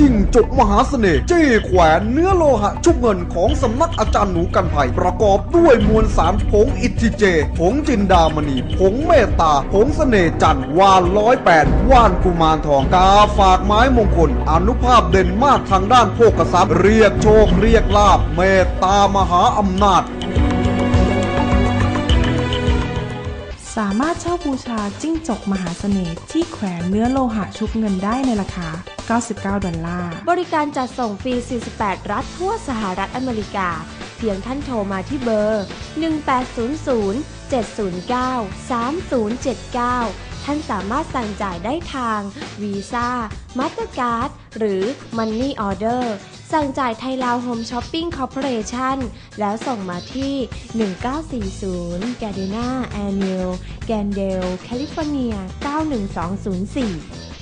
จิ้งจกมหาเสน่ห์เจี้แขวนเนื้อโลหะชุบเงินของสำนักอาจารย์หนูกันไผ่ประกอบด้วยมวลสารผงอิทิเจ ผงจินดามณี ผงเมตตา ผงเสน่ห์จันทร์วานร้อยแปดว่านกุมารทองกาฝากไม้มงคล อนุภาพเด่นมากทางด้านโภคทรัพย์เรียกโชคเรียกลาบเมตตามหาอำนาจ สามารถเช่าบูชาจิ้งจกมหาเสน่ห์ที่แขวนเนื้อโลหะชุบเงินได้ในราคา 99 ดอลลาร์ บริการจัดส่งฟรี 48 รัฐทั่วสหรัฐอเมริกา เพียงท่านโทรมาที่เบอร์ 1800 709 3079 ท่านสามารถสั่งจ่ายได้ทางวีซ่ามาสเตอร์การ์ดหรือ Money Order สั่งจ่ายไทยลาวโฮมช้อปปิ้งคอร์ปอเรชั่นแล้วส่งมาที่ 1940 g a r d e n a Avenue แกนเดล แคลิฟอร์เนีย 91204